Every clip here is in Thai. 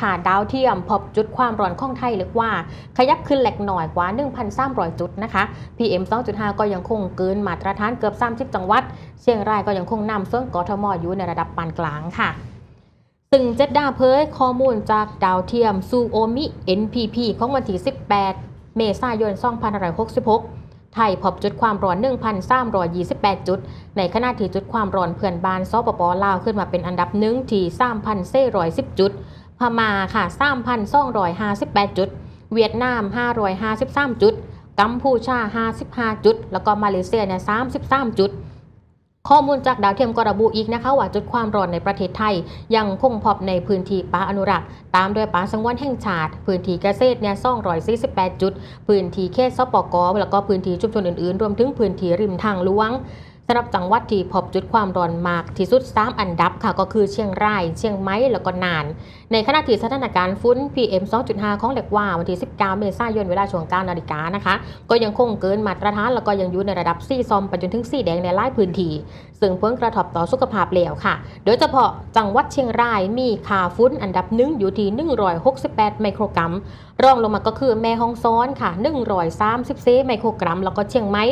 ค่ะดาวเทียมพบจุดความร้อนของไทยเรียกว่า ขยับขึ้นเล็กหน่อยกว่า 1,300 จุดนะคะ PM 2.5 ก็ยังคงเกินมาตรฐานเกือบ 30 จังหวัด เชียงรายก็ยังคงนำส่วนกทมอยู่ในระดับปานกลางค่ะซึ่งเจ็ดดาเผยข้อมูลจากดาวเทียมซูโอมิ NPP ของวันที่ 18 เมษายน 2566 ไทยพบจุดความร้อน 1,328 จุด ในขณะที่จุดความร้อนเพื่อนบ้านสปปลาวขึ้นมาเป็นอันดับหนึ่งที่3,410 จุด พม่าค่ะ3,258 จุด เวียดนาม 553 จุด กัมพูชา 55 จุด แล้วก็มาเลเซียเนี่ย33 จุด ข้อมูลจากดาวเทียมกระบุอีกนะคะว่าจุดความร้อนในประเทศไทย ยังคงพบในพื้นที่ป่าอนุรักษ์ ตามด้วยป่าสงวนแห่งชาติ พื้นที่เกษตรเนี่ย248 จุด พื้นที่เขตสปกแล้วก็พื้นที่ชุมชนอื่นๆ รวมถึงพื้นที่ริมทางหลวง สำหรับจังหวัดที่พบจุดความร้อนมากที่สุด3อันดับค่ะก็คือเชียงราย เชียงใหม่แล้วก็น่าน ในขณะที่สถานการณ์ฝุ่น PM 2.5 ของเหล็กว่าวันที่ 19 เมษายนเวลาช่วง9นาฬิกานะคะ ก็ยังคงเกินมาตรฐานแล้วก็ยังอยู่ในระดับซีซอมไปจนถึงสีแดงในหลายพื้นที่ซึ่งเพิ่งกระทบต่อสุขภาพแล้วค่ะ โดยเฉพาะจังหวัดเชียงรายมีค่าฝุ่นอันดับหนึ่งอยู่ที่168 ไมโครกรัม รองลงมาก็คือแม่ฮ่องซ้อนค่ะ134ไมโครกรัม แล้วก็เชียงใหม่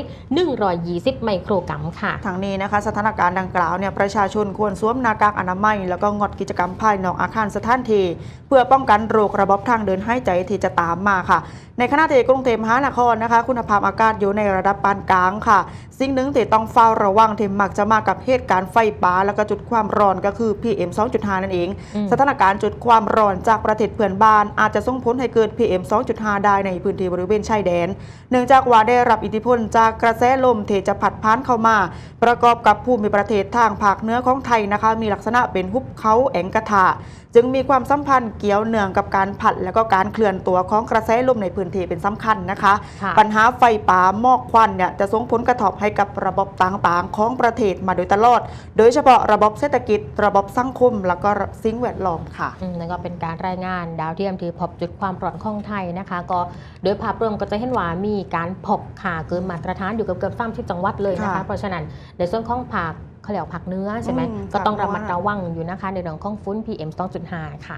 120 ไมโครกรัมค่ะทางนี้นะคะสถานการณ์ดังกล่าวเนี่ยประชาชนควรสวมหน้ากากอนามัย แล้วก็งดกิจกรรมภายนอกอาคารสถานที่เพื่อป้องกันโรคระบบทางเดินหายใจที่จะตามมาค่ะ ในขณะที่กรุงเทพมหานครนะคะ คุณภาพอากาศอยู่ในระดับปานกลางค่ะ สิ่งหนึ่งที่ต้องเฝ้าระวังที่มักจะมากับเหตุการณ์ไฟป่าแล้วก็จุดความร้อนก็คือ PM 2.5 นั่นเองอืมสถานการณ์จุดความร้อนจากประเทศเพื่อนบ้าน อาจจะส่งผลให้เกิด PM 2.5 ได้ในพื้นที่บริเวณชายแดน เนื่องจากว่าได้รับอิทธิพลจากกระแสลมที่จะพัดพานเข้ามาประกอบกับภูมิประเทศทางภาคเหนือของไทยนะคะ มีลักษณะเป็นหุบเขาแองกะทาจึงมีความสัมพันธ์เกี่ยวเนื่องกับการผัด และก็การเคลื่อนตัวของกระแสลมในพื้นที่เป็นสำคัญนะคะค่ะปัญหาไฟป่าหมอกควันเนี่ยจะส่งผลกระทบให้กับระบบต่างๆ ของประเทศมาโดยตลอด โดยเฉพาะระบบเศรษฐกิจ ระบบสังคม แล้วก็สิ่งแวดล้อมค่ะอืมนั่นก็เป็นการรายงานดาวเทียมที่พบจุดความร้อนของไทยนะคะ ก็โดยภาพรวมก็จะเห็นว่ามีการพบค่าเกินมาตรฐานอยู่เกับเกือบ30จังหวัดเลยนะคะค่ะเพราะฉะนั้นในส่วนของภาคเขาเรียกว่าภาคเหนื้อใช่ไหมอืมก็ต้องภาคระเหนือมัดระวังอยู่นะคะในเรื่องของฝุ่น PM 2.5 ค่ะ